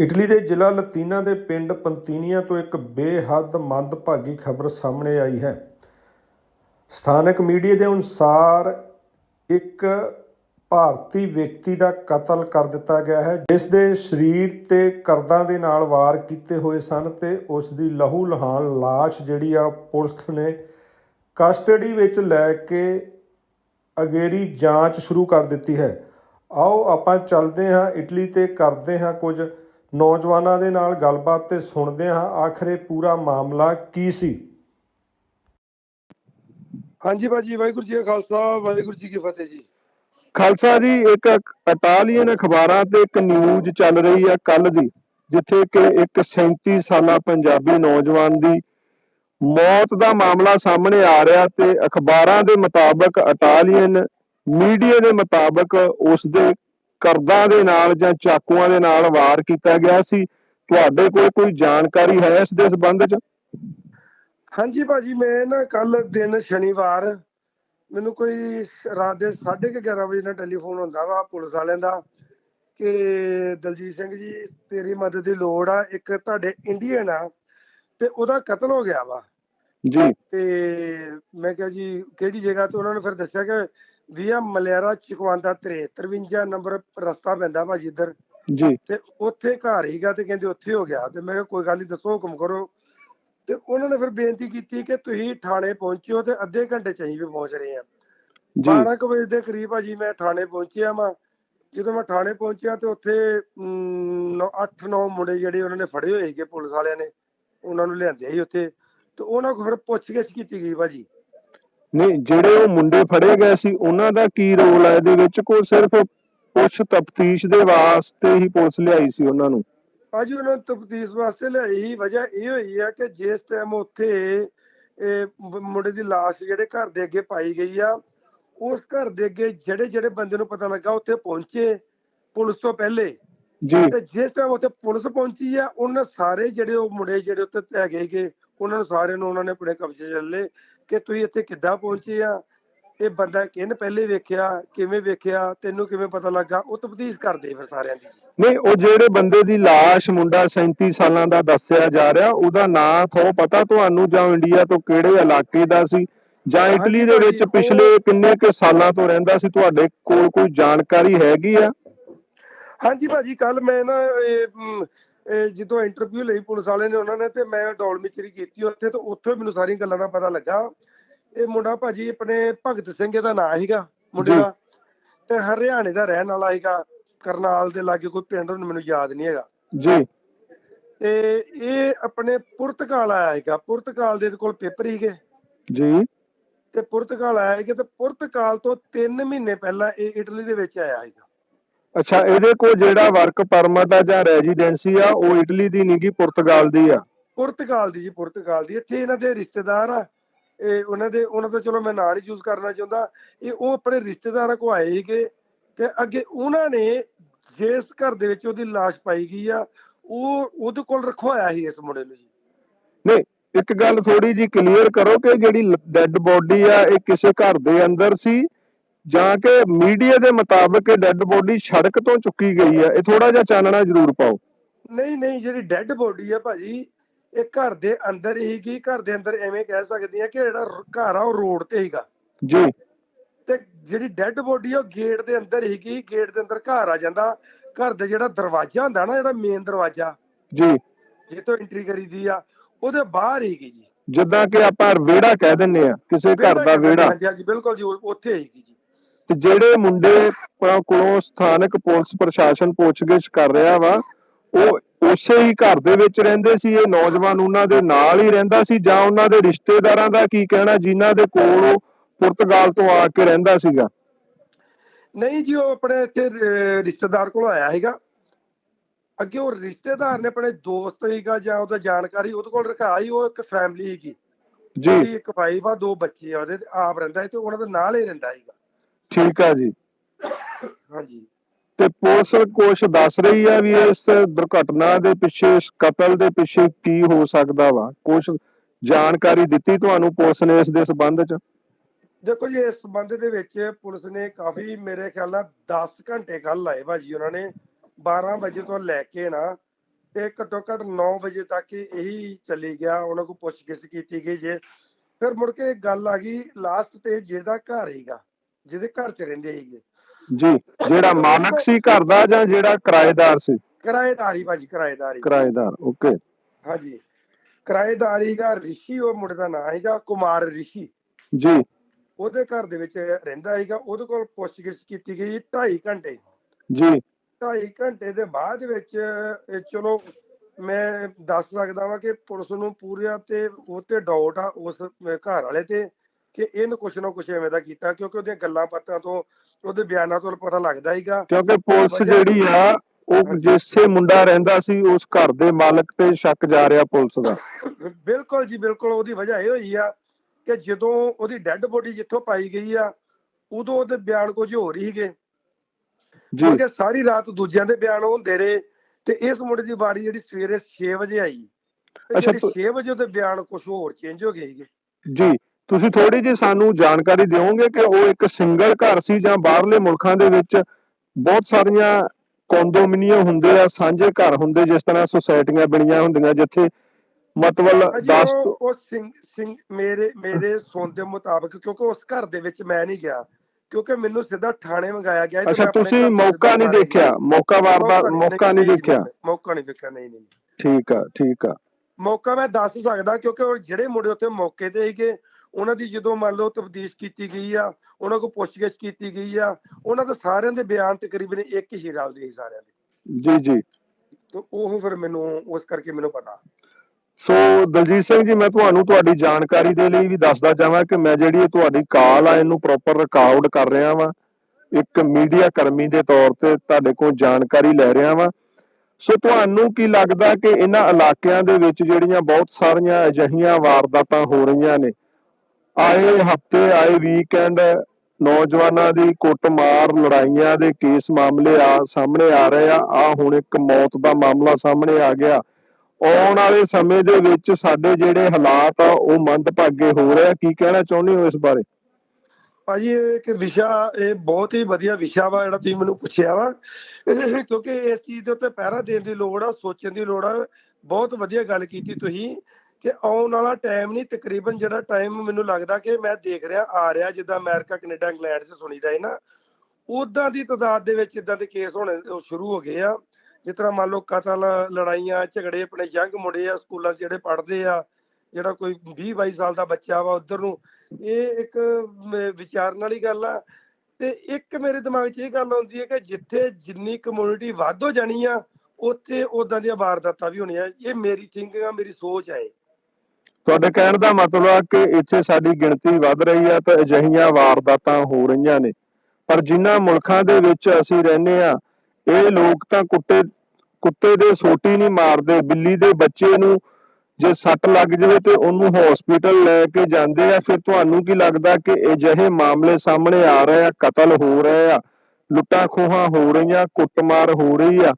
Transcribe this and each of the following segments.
Italy ਦੇ ਜ਼ਿਲ੍ਹਾ ਲਤੀਨਾ ਦੇ ਪਿੰਡ ਪੰਤੀਨੀਆ ਤੋਂ ਇੱਕ ਬੇਹੱਦ ਮੰਦਭਾਗੀ ਖਬਰ ਸਾਹਮਣੇ ਆਈ ਹੈ। ਸਥਾਨਕ ਮੀਡੀਆ ਦੇ ਅਨੁਸਾਰ ਇੱਕ ਭਾਰਤੀ ਵਿਅਕਤੀ ਦਾ ਕਤਲ ਕਰ ਦਿੱਤਾ ਗਿਆ ਹੈ, ਜਿਸ ਦੇ ਸਰੀਰ ਤੇ ਕਰਦਾਂ ਦੇ ਨਾਲ ਵਾਰ ਕੀਤੇ ਹੋਏ ਸਨ ਤੇ ਉਸ ਦੀ ਲਹੂ ਲਹਾਨ ਲਾਸ਼ ਜਿਹੜੀ ਆ ਪੁਲਿਸ ਨੇ ਕਸਟਡੀ ਵਿੱਚ ਲੈ ਕੇ ਅਗੇਰੀ ਜਾਂਚ ਸ਼ੁਰੂ ਕਰ ਦਿੱਤੀ ਹੈ। ਆਓ ਆਪਾਂ ਚੱਲਦੇ ਹਾਂ ਇਟਲੀ ਤੇ ਕਰਦੇ ਹਾਂ ਕੁਝ ਨੌਜਵਾਨਾਂ ਦੇ ਨਾਲ ਗੱਲਬਾਤ ਤੇ ਸੁਣਦੇ ਹਾਂ ਆਖਰ ਪੂਰਾ ਮਾਮਲਾ ਕੀ ਸੀ? ਹਾਂਜੀ ਬਾਜੀ ਵਾਹਿਗੁਰੂ ਜੀ ਕਾ ਖਾਲਸਾ ਵਾਹਿਗੁਰੂ ਜੀ ਕੀ ਫਤਿਹ ਜੀ। ਖਾਲਸਾ ਜੀ ਇੱਕ ਇਟਾਲੀਅਨ ਅਖਬਾਰਾਂ ਤੇ ਇੱਕ ਨਿਊਜ਼ ਚੱਲ ਰਹੀ ਹੈ ਕੱਲ ਦੀ ਜਿੱਥੇ ਕਿ ਇੱਕ 37 ਸਾਲਾ ਪੰਜਾਬੀ ਨੌਜਵਾਨ ਦੀ ਮੌਤ ਦਾ ਮਾਮਲਾ ਸਾਹਮਣੇ ਆ ਰਿਹਾ ਤੇ ਅਖਬਾਰਾਂ ਦੇ ਮੁਤਾਬਕ ਇਟਾਲੀਅਨ ਮੀਡੀਆ ਦੇ ਮੁਤਾਬਕ ਉਸ ਦੇ ਕਰਦਾਂ ਦੇ ਨਾਲ ਜਾਂ ਚਾਕੂਆਂ ਦੇ ਨਾਲ ਵਾਰ ਕੀਤਾ ਗਿਆ ਸੀ। ਤੁਹਾਡੇ ਕੋਲ ਕੋਈ ਜਾਣਕਾਰੀ ਹੈ ਇਸ ਦੇ ਸੰਬੰਧ 'ਚ? ਹਾਂਜੀ ਬਾਜੀ ਮੈਂ ਨਾ ਕੱਲ ਦਿਨ ਸ਼ਨੀਵਾਰ ਮੈਨੂੰ ਕੋਈ ਰਾਤ ਦੇ 11:30 ਵਜੇ ਨਾਲ ਟੈਲੀਫੋਨ ਹੁੰਦਾ ਵਾ ਪੁਲਿਸ ਵਾਲਿਆਂ ਦਾ ਕਿ ਦਲਜੀਤ ਸਿੰਘ ਜੀ ਤੇਰੀ ਮਦਦ ਦੀ ਲੋੜ ਆ ਇੱਕ ਤੁਹਾਡੇ ਇੰਡੀਅਨ ਆ ਤੇ ਉਹਦਾ ਕਤਲ ਹੋ ਗਿਆ ਵਾ। ਜੀ। ਤੇ ਮੈਂ ਕਿਹਾ ਜੀ ਕਿਹੜੀ ਜਗ੍ਹਾ? ਤੇ ਉਹਨਾਂ ਨੇ ਫਿਰ ਦੱਸਿਆ ਕਿ ਵੀਆ ਮਲਿਆਰਾ ਚਕਵਾਂਦਾ 53 ਨੰਬਰ ਰਸਤਾ ਪੈਂਦਾ ਭਾਜੀ ਇੱਧਰ। ਜੀ। ਤੇ ਉੱਥੇ ਘਰ ਹੀਗਾ ਤੇ ਕਹਿੰਦੇ ਉੱਥੇ ਹੋ ਗਿਆ। ਤੇ ਮੈਂ ਕਿਹਾ ਕੋਈ ਗੱਲ ਨਹੀਂ ਦੱਸੋ ਹੁਕਮ ਕਰੋ। ਤੇ ਉਹਨਾਂ ਨੇ ਫਿਰ ਬੇਨਤੀ ਕੀਤੀ ਕਿ ਤੁਸੀਂ ਥਾਣੇ ਪਹੁੰਚਿਓ ਤੇ ਅੱਧੇ ਘੰਟੇ ਚ ਅਸੀਂ ਵੀ ਪਹੁੰਚ ਰਹੇ ਆ ਜੀ। 12 ਕੁ ਵਜੇ ਦੇ ਕਰੀਬ ਆ ਜੀ ਮੈਂ ਥਾਣੇ ਪਹੁੰਚਿਆ ਵਾਂ। ਜਦੋਂ ਮੈਂ ਥਾਣੇ ਪਹੁੰਚਿਆ ਤੇ ਉੱਥੇ 8-9 ਮੁੰਡੇ ਜਿਹੜੇ ਉਹਨਾਂ ਨੇ ਫੜੇ ਹੋਏ ਸੀਗੇ ਪੁਲਿਸ ਵਾਲਿਆਂ ਨੇ ਉਹਨਾਂ ਨੂੰ ਲਿਆਂਦੇ ਸੀ ਉੱਥੇ। ਤੇ ਉਹਨਾਂ ਕੋਲ ਫਿਰ ਪੁੱਛਗਿੱਛ ਕੀਤੀ ਗਈ ਭਾਜੀ। ਨਹੀਂ ਜਿਹੜੇ ਉਹ ਮੁੰਡੇ ਫੜੇ ਗਏ ਸੀ ਉਹਨਾਂ ਦਾ ਕੀ ਰੋਲ ਹੈ ਇਹਦੇ ਵਿੱਚ? ਕੋਈ ਸਿਰਫ ਪੁੱਛ ਤਫਤੀਸ਼ ਦੇ ਵਾਸਤੇ ਹੀ ਪੁਲਿਸ ਲਿਆਈ ਸੀ ਉਹਨਾਂ ਨੂੰ। ਭਾਜੀ ਉਹਨਾਂ ਨੂੰ ਤਫਤੀਸ਼ ਵਾਸਤੇ ਲਿਆਈ ਵਜ੍ਹਾ ਇਹ ਹੋਈ ਆ ਕਿ ਜਿਸ ਟਾਈਮ ਉੱਥੇ ਇਹ ਮੁੰਡੇ ਦੀ ਲਾਸ਼ ਜਿਹੜੇ ਘਰ ਦੇ ਅੱਗੇ ਪਾਈ ਗਈ ਆ ਉਸ ਘਰ ਦੇ ਅੱਗੇ ਜਿਹੜੇ ਜਿਹੜੇ ਬੰਦੇ ਨੂੰ ਪਤਾ ਲੱਗਾ ਉੱਥੇ ਪਹੁੰਚੇ ਪੁਲਿਸ ਤੋਂ ਪਹਿਲੇ। ਜੀ। ਤੇ ਜਿਸ ਟਾਈਮ ਉੱਥੇ ਪੁਲਿਸ ਪਹੁੰਚੀ ਆ ਉਹਨਾਂ ਸਾਰੇ ਜਿਹੜੇ ਉਹ ਮੁੰਡੇ ਜਿਹੜੇ ਉੱਥੇ ਹੈਗੇ ਸੀਗੇ ਉਹਨਾਂ ਨੂੰ ਸਾਰਿਆਂ ਨੂੰ ਉਹਨਾਂ ਨੇ ਆਪਣੇ ਕਬਜ਼ੇ 'ਚ ਲੈ ਲਏ। ਕਿ ਤੁਸੀਂ ਇੱਥੇ ਕਿੱਦਾਂ ਪਹੁੰਚੇ ਆ? ਇਹ ਬੰਦਾ ਕਿਹਨ ਪਹਿਲੇ ਵੇਖਿਆ ਕਿਵੇਂ ਵੇਖਿਆ ਤੈਨੂੰ ਕਿਵੇਂ ਪਤਾ ਲੱਗਾ? ਉਹ ਤਫਤੀਸ਼ ਕਰਦੇ ਫਿਰ ਸਾਰਿਆਂ ਦੀ। ਨਹੀਂ ਉਹ ਜਿਹੜੇ ਬੰਦੇ ਦੀ ਲਾਸ਼ ਮੁੰਡਾ 37 ਸਾਲਾਂ ਦਾ ਦੱਸਿਆ ਜਾ ਰਿਹਾ ਉਹਦਾ ਨਾਂ ਥੋ ਪਤਾ ਤੁਹਾਨੂੰ ਜਾਂ ਇੰਡੀਆ ਤੋਂ ਕਿਹੜੇ ਇਲਾਕੇ ਦਾ ਸੀ? ਜਾਂ ਇਟਲੀ ਦੇ ਵਿੱਚ ਪਿਛਲੇ ਕਿੰਨੇ ਕੁ ਸਾਲਾਂ ਤੋਂ ਰਹਿੰਦਾ ਸੀ? ਤੁਹਾਡੇ ਕੋਲ ਕੋਈ ਜਾਣਕਾਰੀ ਹੈਗੀ ਆ? ਹਾਂਜੀ ਭਾਜੀ ਕੱਲ ਮੈਂ ਨਾ ਜਦੋਂ ਇੰਟਰਵਿਊ ਲਈ ਪੁਲਿਸ ਵਾਲੇ ਨੇ ਉਹਨਾਂ ਨੇ ਤੇ ਮੈਂ ਡੌਲ ਮਿਚਰੀ ਕੀਤੀ ਉੱਥੇ ਤੇ ਉੱਥੇ ਮੈਨੂੰ ਸਾਰੀਆਂ ਗੱਲਾਂ ਦਾ ਪਤਾ ਲੱਗਾ। ਇਹ ਮੁੰਡਾ ਭਾਜੀ ਆਪਣੇ ਭਗਤ ਸਿੰਘ ਇਹਦਾ ਨਾਂ ਸੀਗਾ ਮੁੰਡੇ। ਦਾ। ਤੇ ਹਰਿਆਣੇ ਦਾ ਰਹਿਣ ਵਾਲਾ ਸੀਗਾ ਕਰਨਾਲ ਦੇ ਲਾਗੇ ਕੋਈ ਪਿੰਡ ਮੈਨੂੰ ਯਾਦ ਨਹੀਂ ਹੈਗਾ। ਜੀ। ਤੇ ਇਹ ਆਪਣੇ ਪੁਰਤਗਾਲ ਆਇਆ ਸੀਗਾ ਪੁਰਤਗਾਲ ਦੇ ਕੋਲ ਪੇਪਰ ਸੀਗੇ। ਜੀ। ਤੇ ਪੁਰਤਗਾਲ ਆਇਆ ਸੀਗਾ ਤੇ ਪੁਰਤਗਾਲ ਤੋਂ 3 ਮਹੀਨੇ ਪਹਿਲਾਂ ਇਹ ਇਟਲੀ ਦੇ ਵਿੱਚ ਆਇਆ ਸੀਗਾ। ਅੱਛਾ ਇਹਦੇ ਕੋਲ ਜਿਹੜਾ ਵਰਕ ਪਰਮਿਟ ਆ ਜਾਂ ਰੈਜ਼ੀਡੈਂਸੀ ਆ ਉਹ ਇਟਲੀ ਦੀ ਨਹੀਂ ਗੀ ਪੁਰਤਗਾਲ ਦੀ ਆ? ਪੁਰਤਗਾਲ ਦੀ ਜੀ ਪੁਰਤਗਾਲ ਦੀ। ਇੱਥੇ ਇਹਨਾਂ ਦੇ ਰਿਸ਼ਤੇਦਾਰ ਆ। ਇਹ ਉਹਨਾਂ ਦੇ ਉਹਨਾਂ ਦਾ ਚਲੋ ਮੈਂ ਨਾਂ ਨਹੀਂ ਯੂਜ਼ ਕਰਨਾ ਚਾਹੁੰਦਾ। ਇਹ ਉਹ ਆਪਣੇ ਰਿਸ਼ਤੇਦਾਰਾਂ ਕੋ ਆਏ ਸੀਗੇ ਤੇ ਅੱਗੇ ਉਹਨਾਂ ਨੇ ਜਿਸ ਘਰ ਦੇ ਵਿੱਚ ਉਹਦੀ ਲਾਸ਼ ਪਾਈ ਗਈ ਆ ਉਹ ਉਹਦੇ ਕੋਲ ਰਖਵਾਇਆ ਸੀ ਇਸ ਮੁੰਡੇ ਨੂੰ ਜੀ। ਨਹੀਂ ਇੱਕ ਗੱਲ ਥੋੜੀ ਜੀ ਕਲੀਅਰ ਕਰੋ ਕਿ ਜਿਹੜੀ ਡੈੱਡ ਬੋਡੀ ਆ ਇਹ ਕਿਸੇ ਘਰ ਦੇ ਅੰਦਰ ਸੀ ਜਾਂ ਕਿ ਮੀਡੀਆ ਦੇ ਮੁਤਾਬਕ ਡੈੱਡ ਬੋਡੀ ਸੜਕ ਤੋਂ ਚੁੱਕੀ ਗਈ ਆ ਇਹ ਥੋੜਾ ਜਿਹਾ ਚਾਨਣਾ ਜ਼ਰੂਰ ਪਾਓ। ਨਹੀਂ ਨਹੀਂ ਜਿਹੜੀ ਡੈੱਡ ਬੋਡੀ ਆ ਭਾਜੀ ਇਹ ਘਰ ਦੇ ਅੰਦਰ ਹੀ ਕੀ ਘਰ ਦੇ ਅੰਦਰ ਐਵੇਂ ਕਹਿ ਸਕਦੀ ਆ ਕਿ ਜਿਹੜਾ ਘਰ ਆ ਉਹ ਰੋਡ ਤੇ ਹੀਗਾ। ਜੀ। ਤੇ ਜਿਹੜੀ ਡੈੱਡ ਬੋਡੀ ਆ ਉਹ ਗੇਟ ਦੇ ਅੰਦਰ ਹੀ ਕੀ ਗੇਟ ਦੇ ਅੰਦਰ ਘਰ ਆ ਜਾਂਦਾ। ਘਰ ਦੇ ਜਿਹੜਾ ਦਰਵਾਜ਼ਾ ਹੁੰਦਾ ਨਾ ਜਿਹੜਾ ਮੇਨ ਦਰਵਾਜ਼ਾ ਜੀ। ਜਿੱਥੋਂ ਐਂਟਰੀ ਕਰੀਦੀ ਆ ਉਹਦੇ ਬਾਹਰ ਹੀਗੀ ਜੀ। ਜਿੱਦਾਂ ਕਿ ਆਪਾਂ ਵਿਹੜਾ ਕਹਿ ਦਿੰਨੇ ਆ ਕਿਸੇ ਘਰ ਦਾ ਵਿਹੜਾ। ਹਾਂਜੀ ਹਾਂਜੀ ਬਿਲਕੁਲ ਜੀ ਉੱਥੇ ਹੀਗੀ ਜੀ। ਤੇ ਜਿਹੜੇ ਮੁੰਡੇ ਕੋਲੋਂ ਸਥਾਨਕ ਪੁਲਿਸ ਪ੍ਰਸ਼ਾਸਨ ਪੁੱਛਗਿੱਛ ਕਰ ਰਿਹਾ ਵਾ ਉਹ ਉਸੇ ਹੀ ਘਰ ਦੇ ਵਿੱਚ ਰਹਿੰਦੇ ਸੀ ਇਹ ਨੌਜਵਾਨ ਉਹਨਾਂ ਦੇ ਨਾਲ ਹੀ ਰਹਿੰਦਾ ਸੀ ਜਾਂ ਉਹਨਾਂ ਦੇ ਰਿਸ਼ਤੇਦਾਰਾਂ ਦਾ ਕੀ ਕਹਿਣਾ ਜਿਨ੍ਹਾਂ ਦੇ ਕੋਲ ਉਹ ਪੁਰਤਗਾਲ ਤੋਂ ਆ ਕੇ ਰਹਿੰਦਾ ਸੀਗਾ? ਨਹੀਂ ਜੀ ਉਹ ਆਪਣੇ ਇੱਥੇ ਰਿਸ਼ਤੇਦਾਰ ਕੋਲ ਆਇਆ ਹੈਗਾ ਅੱਗੇ ਉਹ ਰਿਸ਼ਤੇਦਾਰ ਨੇ ਆਪਣੇ ਦੋਸਤ ਹੀਗਾ ਜਾਂ ਉਹਦਾ ਜਾਣਕਾਰੀ ਉਹਦੇ ਕੋਲ ਰਖਾਈ ਉਹ ਇੱਕ ਫੈਮਿਲੀ ਹੀਗੀ ਜੀ। ਇੱਕ ਵਾਈਫ ਆ ਦੋ ਬੱਚੇ ਆ ਉਹਦੇ ਆਪ ਰਹਿੰਦਾ ਤੇ ਉਹਨਾਂ ਦੇ ਨਾਲ ਹੀ ਰਹਿੰਦਾ ਹੈਗਾ ਠੀਕ ਆ ਜੀ। ਹਾਂਜੀ। ਤੇ ਪੁਲਿਸ ਕੁਛ ਦੱਸ ਰਹੀ ਆ ਵੀ ਇਸ ਦੁਰਘਟਨਾ ਦੇ ਪਿੱਛੇ ਇਸ ਕਤਲ ਦੇ ਪਿੱਛੇ ਕੀ ਹੋ ਸਕਦਾ ਵਾ? ਕੁਛ ਜਾਣਕਾਰੀ ਦਿੱਤੀ ਤੁਹਾਨੂੰ ਪੁਲਿਸ ਨੇ ਇਸ ਦੇ ਸੰਬੰਧ ਚ? ਦੇਖੋ ਜੀ ਇਸ ਸੰਬੰਧ ਦੇ ਵਿੱਚ ਪੁਲਿਸ ਨੇ ਕਾਫੀ ਮੇਰੇ ਖਿਆਲ ਨਾਲ 10 ਘੰਟੇ ਕੱਲ ਲਾਏ ਭਾਜੀ ਉਹਨਾਂ ਨੇ। 12 ਵਜੇ ਤੋਂ ਲੈ ਕੇ ਨਾ ਇਹ ਘੱਟੋ ਘੱਟ 9 ਵਜੇ ਤੱਕ ਇਹੀ ਚੱਲੀ ਗਿਆ ਉਹਨਾਂ ਕੋਲ ਪੁੱਛਗਿੱਛ ਕੀਤੀ ਗਈ ਜੇ। ਫਿਰ ਮੁੜ ਕੇ ਗੱਲ ਆ ਗਈ ਲਾਸਟ ਤੇ ਜਿਹਦਾ ਘਰ ਹੀਗਾ ਜਿਹਦੇ ਘਰ ਚ ਰਹਿੰਦੇ ਸੀਗੇ। ਜੀ ਜਿਹੜਾ ਮਾਲਕ ਸੀ ਘਰ ਦਾ ਜਾਂ ਜਿਹੜਾ ਕਿਰਾਏਦਾਰ ਸੀ? ਕਿਰਾਏਦਾਰੀ ਭਾਜੀ ਕਿਰਾਏਦਾਰੀ। ਕਿਰਾਏਦਾਰ ਓਕੇ ਹਾਂਜੀ। ਕਿਰਾਏਦਾਰੀ ਦਾ ਰਿਸ਼ੀ ਉਹ ਮੁੰਡੇ ਦਾ ਨਾਂ ਹੈਗਾ ਕੁਮਾਰ ਰਿਸ਼ੀ। ਜੀ। ਉਹਦੇ ਘਰ ਦੇ ਵਿੱਚ ਰਹਿੰਦਾ ਹੈਗਾ ਉਹਦੇ ਕੋਲ ਪੁੱਛਗਿੱਛ ਕੀਤੀ ਗਈ 2.5 ਘੰਟੇ। ਜੀ। 2.5 ਘੰਟੇ ਦੇ ਬਾਅਦ ਵਿੱਚ ਚਲੋ ਮੈਂ ਦੱਸ ਸਕਦਾ ਵਾਂ ਕਿ ਪੁਲਿਸ ਨੂੰ ਪੂਰਿਆ ਤੇ ਉਹ ਤੇ ਡਾਊਟ ਆ ਉਸ ਘਰ ਵਾਲੇ ਤੇ। ਕਿ ਇਹਨ ਕੁਛ ਨਾ ਕੁਛ ਐਵੇਂ ਦਾ ਕੀਤਾ ਕਿਉਂਕਿ ਉਹਦੀਆਂ ਗੱਲਾਂ ਬਾਤਾਂ ਤੋਂ ਉਹਦੇ ਬਿਆਨਾਂ ਤੋਂ ਪਤਾ ਲੱਗਦਾ ਹੀਗਾ ਕਿਉਂਕਿ ਪੁਲਿਸ ਜਿਹੜੀ ਆ ਉਹ ਜਿਸੇ ਮੁੰਡਾ ਰਹਿੰਦਾ ਸੀ ਉਸ ਘਰ ਦੇ ਮਾਲਕ ਤੇ ਸ਼ੱਕ ਜਾ ਰਿਹਾ ਪੁਲਿਸ ਦਾ। ਬਿਲਕੁਲ ਜੀ ਬਿਲਕੁਲ ਉਹਦੀ ਵਜ੍ਹਾ ਇਹ ਹੋਈ ਆ ਕਿ ਜਦੋਂ ਉਹਦੀ ਡੈੱਡ ਬੋਡੀ ਜਿੱਥੋਂ ਪਾਈ ਗਈ ਆ ਉਦੋਂ ਉਹਦੇ ਬਿਆਨ ਕੁਝ ਹੋ ਰਹੀ ਸੀਗੇ। ਜੀ। ਕਿਉਂਕਿ ਸਾਰੀ ਰਾਤ ਦੂਜਿਆਂ ਦੇ ਬਿਆਨ ਹੁੰਦੇ ਰਹੇ ਤੇ ਇਸ ਮੁੰਡੇ ਦੀ ਵਾਰੀ ਜਿਹੜੀ ਸਵੇਰੇ 6 ਵਜੇ ਆਈ। ਅੱਛਾ, ਜਿਹੜੀ ਤੁ- 6 ਵਜੇ ਉਹਦੇ ਬਿਆਨ ਕੁਝ ਹੋਰ ਚੇਂਜ ਹੋ ਗਏ ਸੀਗੇ। ਜੀ। ਤੁਸੀਂ ਥੋੜੀ ਜਿਹੀ ਸਾਨੂੰ ਜਾਣਕਾਰੀ ਦਿਓਗੇ ਕਿ ਉਹ ਇੱਕ ਸਿੰਗਲ ਘਰ ਸੀ ਜਾਂ ਬਾਹਰਲੇ ਮੁਲਕਾਂ ਦੇ ਵਿੱਚ ਬਹੁਤ ਸਾਰੀਆਂ ਕੰਡੋਮੀਨੀਅਮ ਹੁੰਦੇ ਆ ਸਾਂਝੇ ਘਰ ਹੁੰਦੇ ਜਿਸ ਤਰ੍ਹਾਂ ਸੁਸਾਇਟੀਆਂ ਬਣੀਆਂ ਹੁੰਦੀਆਂ ਜਿੱਥੇ ਅਜੀ 10 ਉਹ ਸਿੰਘ ਸਿੰਘ ਮੇਰੇ ਮੇਰੇ ਸੁਣ ਦੇ ਮੁਤਾਬਕ ਕਿਉਂਕਿ ਉਸ ਘਰ ਦੇ ਵਿੱਚ ਮੈਂ ਨਹੀਂ ਗਿਆ ਕਿਉਂਕਿ ਮੈਨੂੰ ਸਿੱਧਾ ਥਾਣੇ ਮੰਗਾਇਆ ਗਿਆ ਅੱਛਾ ਤੁਸੀਂ ਮੌਕਾ ਨਹੀਂ ਦੇਖਿਆ। ਮੌਕਾ ਵਾਰਦਾ ਨਹੀਂ- ਮੌਕਾ ਨਹੀਂ ਦੇਖਿਆ? ਮੌਕਾ ਨਹੀਂ ਦੇਖਿਆ ਨਹੀਂ ਨਹੀਂ। ਠੀਕ ਆ ਠੀਕ ਆ। ਮੌਕਾ ਮੈਂ ਦੱਸ ਸਕਦਾ ਕਿਉਂਕਿ ਜਿਹੜੇ ਮੁੰਡੇ ਉੱਥੇ ਮੌਕੇ ਤੇ ਸੀਗੇ ਉਹਨਾਂ ਦੀ ਜਦੋਂ ਮੰਨ ਲਓ ਤਬਦੀਸ਼ ਕੀਤੀ ਗਈ ਆ ਉਹਨਾਂ ਕੋਲ ਪੁੱਛਗਿੱਛ ਕੀਤੀ ਗਈ ਆ ਉਹਨਾਂ ਦੇ ਸਾਰਿਆਂ ਦੇ ਬਿਆਨ ਤਕਰੀਬਨ ਇੱਕ ਹੀ ਰਲਦੇ ਸੀ ਸਾਰਿਆਂ ਦੇ। ਜੀ ਜੀ। ਤੇ ਉਹ ਫਿਰ ਮੈਨੂੰ ਉਸ ਕਰਕੇ ਮੈਨੂੰ ਪਤਾ। ਸੋ ਦਲਜੀਤ ਸਿੰਘ ਜੀ ਮੈਂ ਤੁਹਾਨੂੰ ਤੁਹਾਡੀ ਜਾਣਕਾਰੀ ਦੇ ਲਈ ਵੀ ਦੱਸਦਾ ਚਾਹਾਂ ਕਿ ਮੈਂ ਜਿਹੜੀ ਤੁਹਾਡੀ ਕਾਲ ਆ ਇਹਨੂੰ ਪ੍ਰੋਪਰ ਰਿਕਾਰਡ ਕਰ ਰਿਹਾ ਵਾਂ। ਇੱਕ ਮੀਡੀਆ ਕਰਮੀ ਦੇ ਤੌਰ ਤੇ ਤੁਹਾਡੇ ਕੋਲ ਜਾਣਕਾਰੀ ਲੈ ਰਿਹਾ ਵਾਂ। ਸੋ ਤੁਹਾਨੂੰ ਕੀ ਲੱਗਦਾ ਕਿ ਇਹਨਾਂ ਇਲਾਕਿਆਂ ਦੇ ਵਿੱਚ ਜਿਹੜੀਆਂ ਬਹੁਤ ਸਾਰੀਆਂ ਅਜਿਹੀਆਂ ਵਾਰਦਾਤਾਂ ਹੋ ਰਹੀਆਂ ਨੇ ਆਏ ਹਫ਼ਤੇ ਆਏ ਵੀਕਐਂਡ ਨੌਜਵਾਨਾਂ ਦੀ ਕੁੱਟਮਾਰ, ਲੜਾਈਆਂ ਦੇ ਕੇਸ ਮਾਮਲੇ ਆ ਸਾਹਮਣੇ ਆ ਰਹੇ ਆ। ਆ ਹੁਣ ਇੱਕ ਮੌਤ ਦਾ ਮਾਮਲਾ ਸਾਹਮਣੇ ਆ ਗਿਆ। ਆਉਣ ਵਾਲੇ ਸਮੇਂ ਦੇ ਵਿੱਚ ਸਾਡੇ ਜਿਹੜੇ ਹਾਲਾਤ ਆ, ਉਹ ਮੰਦਭਾਗੇ ਹੋ ਰਹੇ ਆ। ਕੀ ਕਹਿਣਾ ਚਾਹੁੰਦੇ ਹੋ ਇਸ ਬਾਰੇ? ਭਾਜੀ, ਇਹ ਇੱਕ ਵਿਸ਼ਾ, ਇਹ ਬਹੁਤ ਹੀ ਵਧੀਆ ਵਿਸ਼ਾ ਵਾ ਜਿਹੜਾ ਤੁਸੀਂ ਮੈਨੂੰ ਪੁੱਛਿਆ ਵਾ। ਕਿਉਂਕਿ ਇਸ ਚੀਜ਼ ਦੇ ਉੱਤੇ ਪਹਿਰਾ ਦੇਣ ਦੀ ਲੋੜ ਆ, ਸੋਚਣ ਦੀ ਲੋੜ ਆ। ਬਹੁਤ ਵਧੀਆ ਗੱਲ ਕੀਤੀ ਤੁਸੀਂ। ਕਿ ਆਉਣ ਵਾਲਾ ਟਾਈਮ ਨਹੀਂ ਤਕਰੀਬਨ ਜਿਹੜਾ ਟਾਈਮ ਮੈਨੂੰ ਲੱਗਦਾ ਕਿ ਮੈਂ ਦੇਖ ਰਿਹਾ, ਆ ਰਿਹਾ, ਜਿੱਦਾਂ ਅਮਰੀਕਾ, ਕੈਨੇਡਾ, ਇੰਗਲੈਂਡ 'ਚ ਸੁਣੀਦਾ ਹੈ ਨਾ ਉਦਾਂ ਦੀ ਤਦਾਦ ਦੇ ਵਿੱਚ ਇਦਾਂ ਦੇ ਕੇਸ ਹੋਣੇ ਸ਼ੁਰੂ ਹੋ ਗਏ ਆ। ਜਿਸ ਤਰ੍ਹਾਂ ਮੰਨ ਲਓ ਕਤਲ, ਲੜਾਈਆਂ, ਝਗੜੇ, ਆਪਣੇ ਯੰਗ ਮੁੰਡੇ ਆ, ਸਕੂਲਾਂ 'ਚ ਜਿਹੜੇ ਪੜ੍ਹਦੇ ਆ, ਜਿਹੜਾ ਕੋਈ 20 22 ਸਾਲ ਦਾ ਬੱਚਾ ਵਾ ਉਧਰ ਨੂੰ, ਇਹ ਇੱਕ ਵਿਚਾਰਨ ਵਾਲੀ ਗੱਲ ਆ। ਤੇ ਇੱਕ ਮੇਰੇ ਦਿਮਾਗ 'ਚ ਇਹ ਗੱਲ ਆਉਂਦੀ ਹੈ ਕਿ ਜਿੱਥੇ ਜਿੰਨੀ ਕਮਿਊਨਿਟੀ ਵੱਧ ਹੋ ਜਾਣੀ ਆ, ਉੱਥੇ ਉਦਾਂ ਦੀਆਂ ਵਾਰਦਾਤਾਂ ਵੀ ਹੋਣੀਆਂ। ਇਹ ਮੇਰੀ ਥਿੰਕਿੰਗ ਆ, ਮੇਰੀ ਸੋਚ ਆ ਇਹ। ਤੁਹਾਡੇ ਕਹਿਣ ਦਾ ਮਤਲਬ ਆ ਕਿ ਇੱਥੇ ਸਾਡੀ ਗਿਣਤੀ ਵੱਧ ਰਹੀ ਆ ਤਾਂ ਅਜਿਹੀਆਂ ਵਾਰਦਾਤਾਂ ਹੋ ਰਹੀਆਂ ਨੇ। ਪਰ ਜਿਨ੍ਹਾਂ ਮੁਲਕਾਂ ਦੇ ਵਿੱਚ ਅਸੀਂ ਰਹਿੰਦੇ ਆ, ਇਹ ਲੋਕ ਤਾਂ ਕੁੱਤੇ ਕੁੱਤੇ ਦੇ ਸੋਟੀ ਨਹੀਂ ਮਾਰਦੇ, ਬਿੱਲੀ ਦੇ ਬੱਚੇ ਨੂੰ ਜੇ ਸੱਟ ਲੱਗ ਜਾਵੇ ਤੇ ਉਹਨੂੰ ਹਸਪੀਟਲ ਲੈ ਕੇ ਜਾਂਦੇ ਆ, ਫਿਰ ਤੁਹਾਨੂੰ ਕੀ ਲੱਗਦਾ ਕਿ ਅਜਿਹੇ ਮਾਮਲੇ ਸਾਹਮਣੇ ਆ ਰਹੇ ਆ, ਕਤਲ ਹੋ ਰਹੇ ਆ, ਲੁੱਟਾਂ ਖੋਹਾਂ ਹੋ ਰਹੀਆਂ, ਕੁੱਟਮਾਰ ਹੋ ਰਹੀ ਆ?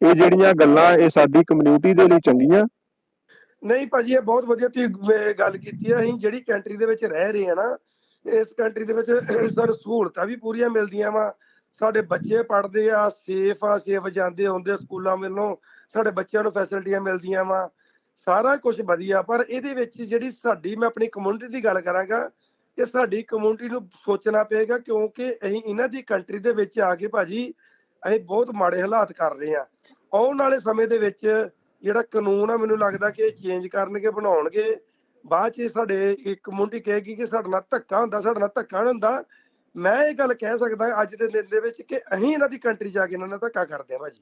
ਇਹ ਜਿਹੜੀਆਂ ਗੱਲਾਂ ਇਹ ਸਾਡੀ ਕਮਿਊਨਿਟੀ ਦੇ ਲਈ ਚੰਗੀਆਂ ਨਹੀਂ ਭਾਜੀ, ਇਹ ਬਹੁਤ ਵਧੀਆ ਤੁਸੀਂ ਗੱਲ ਕੀਤੀ ਆ, ਅਸੀਂ ਜਿਹੜੀ ਕੰਟਰੀ ਦੇ ਵਿੱਚ ਰਹਿ ਰਹੇ ਆ ਨਾ, ਇਸ ਕੰਟਰੀ ਦੇ ਵਿੱਚ ਸਾਨੂੰ ਸਹੂਲਤਾਂ ਵੀ ਪੂਰੀਆਂ ਮਿਲਦੀਆਂ ਵਾ। ਸਾਡੇ ਬੱਚੇ ਪੜ੍ਹਦੇ ਆ ਸੇਫ ਆ ਸੇਫ ਜਾਂਦੇ ਹੁੰਦੇ ਸਕੂਲਾਂ ਵੱਲੋਂ, ਸਾਡੇ ਬੱਚਿਆਂ ਨੂੰ ਫੈਸਿਲਿਟੀਆਂ ਮਿਲਦੀਆਂ ਵਾ। ਸਾਰਾ ਕੁਝ ਵਧੀਆ, ਪਰ ਇਹਦੇ ਵਿੱਚ ਜਿਹੜੀ ਸਾਡੀ, ਮੈਂ ਆਪਣੀ ਕਮਿਊਨਿਟੀ ਦੀ ਗੱਲ ਕਰਾਂਗਾ, ਕਿ ਸਾਡੀ ਕਮਿਊਨਿਟੀ ਨੂੰ ਸੋਚਣਾ ਪਏਗਾ, ਕਿਉਂਕਿ ਅਸੀਂ ਇਹਨਾਂ ਦੀ ਕੰਟਰੀ ਦੇ ਵਿੱਚ ਆ ਕੇ ਭਾਜੀ, ਅਸੀਂ ਬਹੁਤ ਮਾੜੇ ਹਾਲਾਤ ਕਰ ਰਹੇ ਆ। ਆਉਣ ਵਾਲੇ ਸਮੇਂ ਦੇ ਵਿੱਚ ਜਿਹੜਾ ਕਾਨੂੰਨ ਆ ਮੈਨੂੰ ਲੱਗਦਾ ਕਿ ਇਹ ਚੇਂਜ ਕਰਨਗੇ ਬਣਾਉਣਗੇ। ਬਾਅਦ ਚ ਸਾਡੇ ਇੱਕ ਕਮਿਊਨਿਟੀ ਕਹੇਗੀ ਕਿ ਸਾਡੇ ਨਾਲ ਧੱਕਾ ਹੁੰਦਾ ਸਾਡੇ ਨਾਲ ਧੱਕਾ ਨਹੀਂ ਹੁੰਦਾ। ਮੈਂ ਇਹ ਗੱਲ ਕਹਿ ਸਕਦਾ ਅੱਜ ਦੇ ਦਿਨ ਦੇ ਵਿੱਚ ਕਿ ਅਸੀਂ ਇਹਨਾਂ ਦੀ ਕੰਟਰੀ ਜਾ ਕੇ ਇਹਨਾਂ ਨਾਲ ਧੱਕਾ ਕਰਦੇ ਆ ਭਾਜੀ।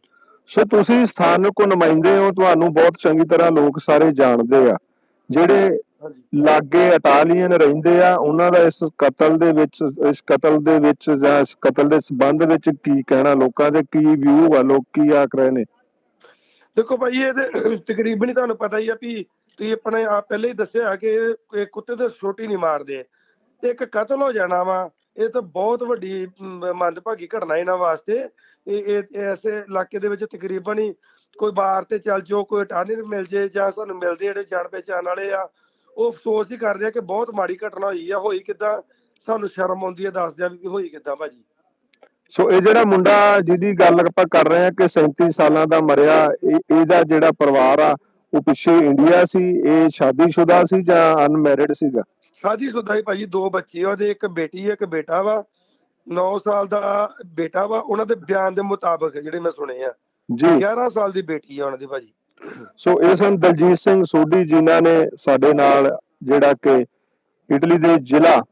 ਸੋ ਤੁਸੀਂ ਸਥਾਨਕ ਨੁਮਾਇੰਦੇ ਹੋ ਤੁਹਾਨੂੰ ਬਹੁਤ ਚੰਗੀ ਤਰ੍ਹਾਂ ਲੋਕ ਸਾਰੇ ਜਾਣਦੇ ਆ। ਜਿਹੜੇ ਲਾਗੇ ਇਟਾਲੀਅਨ ਰਹਿੰਦੇ ਆ ਉਹਨਾਂ ਦਾ ਇਸ ਕਤਲ ਦੇ ਵਿੱਚ ਇਸ ਕਤਲ ਦੇ ਵਿੱਚ ਜਾਂ ਇਸ ਕਤਲ ਦੇ ਸੰਬੰਧ ਵਿੱਚ ਕੀ ਕਹਿਣਾ ਲੋਕਾਂ ਦੇ ਕੀ ਵਿਊ ਆ ਲੋਕ ਕੀ ਆਖ ਰਹੇ ਨੇ? ਦੇਖੋ ਭਾਈ ਇਹਦੇ ਤਕਰੀਬਨ ਹੀ ਤੁਹਾਨੂੰ ਪਤਾ ਹੀ ਆ ਵੀ ਤੁਸੀਂ ਆਪਣੇ ਆਪ ਪਹਿਲੇ ਹੀ ਦੱਸਿਆ ਕਿ ਇਹ ਕੁੱਤੇ ਦੇ ਛੋਟੀ ਨਹੀਂ ਮਾਰਦੇ। ਤੇ ਇੱਕ ਕਤਲ ਹੋ ਜਾਣਾ ਵਾ, ਇਹ ਤਾਂ ਬਹੁਤ ਵੱਡੀ ਮੰਦਭਾਗੀ ਘਟਨਾ ਇਹਨਾਂ ਵਾਸਤੇ। ਇਹ ਐਸੇ ਇਲਾਕੇ ਦੇ ਵਿੱਚ ਤਕਰੀਬਨ ਹੀ ਕੋਈ ਬਾਹਰ ਤੇ ਚੱਲ ਜਾਓ, ਕੋਈ ਟਾਣੀ ਮਿਲ ਜੇ ਜਾਂ ਸਾਨੂੰ ਮਿਲਦੇ ਜਿਹੜੇ ਜਾਣ ਪਹਿਚਾਣ ਵਾਲੇ ਆ, ਉਹ ਅਫਸੋਸ ਹੀ ਕਰ ਰਿਹਾ ਕਿ ਬਹੁਤ ਮਾੜੀ ਘਟਨਾ ਹੋਈ ਆ। ਹੋਈ ਕਿਦਾਂ? ਸਾਨੂੰ ਸ਼ਰਮ ਆਉਂਦੀ ਹੈ, ਦੱਸਦਿਆਂ ਵੀ ਹੋਈ ਕਿਦਾਂ ਭਾਜੀ? ਸੋ ਇਹ ਜਿਹੜਾ ਮੁੰਡਾ ਜਿਹਦੀ ਗੱਲ ਆਪਾਂ ਕਰ ਰਹੇ ਹਾਂ ਕਿ 37 ਸਾਲਾਂ ਦਾ ਮਰਿਆ ਇਹ ਇਹਦਾ ਜਿਹੜਾ ਪਰਿਵਾਰ ਆ ਉਹ ਪਿੱਛੇ ਇੰਡੀਆ ਸੀ ਇਹ ਸ਼ਾਦੀशुदा ਸੀ ਜਾਂ ਅਨਮੈਰਿਡ ਸੀਗਾ? ਸ਼ਾਦੀ ਸੁਦਾ ਹੀ ਭਾਜੀ ਦੋ ਬੱਚੇ ਆ ਉਹਦੇ ਇੱਕ ਬੇਟੀ ਹੈ ਇੱਕ ਬੇਟਾ ਵਾ। 9 ਸਾਲ ਦਾ ਬੇਟਾ ਵਾ ਉਹਨਾਂ ਦੇ ਬਿਆਨ ਦੇ ਮੁਤਾਬਕ ਜਿਹੜੇ ਮੈਂ ਸੁਣੇ ਆ। ਜੀ। 11 ਸਾਲ ਦੀ ਬੇਟੀ ਆ ਉਹਨਾਂ ਦੀ ਭਾਜੀ। ਸੋ ਇਹ ਸਨ ਦਲਜੀਤ ਸਿੰਘ ਸੋਢੀ ਜਿਨ੍ਹਾਂ ਨੇ ਸਾਡੇ ਨਾਲ ਜਿਹੜਾ ਕਿ ਇਟਲੀ ਦੇ ਜ਼ਿਲ੍ਹਾ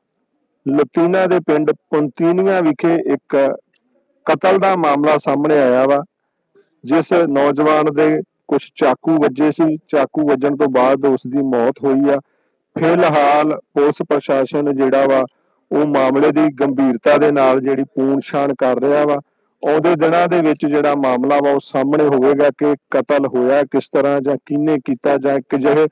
ਲਤੀਨਾ ਦੇ ਪਿੰਡ ਪੰਤੀਨੀਆ ਵਿਖੇ ਇੱਕ ਕਤਲ ਦਾ ਮਾਮਲਾ ਸਾਹਮਣੇ ਆਇਆ ਵਾ, ਜਿਸ ਨੌਜਵਾਨ ਦੇ ਕੁਝ ਚਾਕੂ ਵੱਜੇ ਸੀ, ਚਾਕੂ ਵੱਜਣ ਤੋਂ ਬਾਅਦ ਉਸ ਦੀ ਮੌਤ ਹੋਈ ਆ। ਫਿਲਹਾਲ ਪੁਲਿਸ ਪ੍ਰਸ਼ਾਸਨ ਜਿਹੜਾ ਵਾ, ਉਹ ਮਾਮਲੇ ਦੀ ਗੰਭੀਰਤਾ ਦੇ ਨਾਲ ਜਿਹੜੀ ਪੂਣਛਾਣ ਕਰ ਰਿਹਾ ਵਾ ਆਉਂਦੇ ਦਿਨਾਂ ਦੇ ਵਿੱਚ ਜਿਹੜਾ ਮਾਮਲਾ ਵਾ, ਉਹ ਸਾਹਮਣੇ ਹੋਵੇਗਾ ਕਿ ਕਤਲ ਹੋਇਆ ਕਿਸ ਤਰ੍ਹਾਂ ਜਾਂ ਕਿਹਨੇ ਕੀਤਾ ਜਾਂ ਇੱਕ ਜਿਹੇ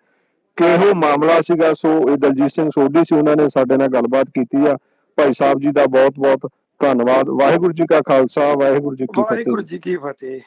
ਕਿਹੋ ਮਾਮਲਾ ਸੀਗਾ। ਸੋ ਇਹ ਦਲਜੀਤ ਸਿੰਘ ਸੋਢੀ ਸੀ, ਉਹਨਾਂ ਨੇ ਸਾਡੇ ਨਾਲ ਗੱਲਬਾਤ ਕੀਤੀ ਆ। ਭਾਈ ਸਾਹਿਬ ਜੀ ਦਾ ਬਹੁਤ ਬਹੁਤ ਧੰਨਵਾਦ। ਵਾਹਿਗੁਰੂ ਜੀ ਕਾ ਖਾਲਸਾ ਵਾਹਿਗੁਰੂ ਜੀ ਕੀ ਫਤਿਹ। ਵਾਹਿਗੁਰੂ ਜੀ ਕੀ ਫਤਿਹ।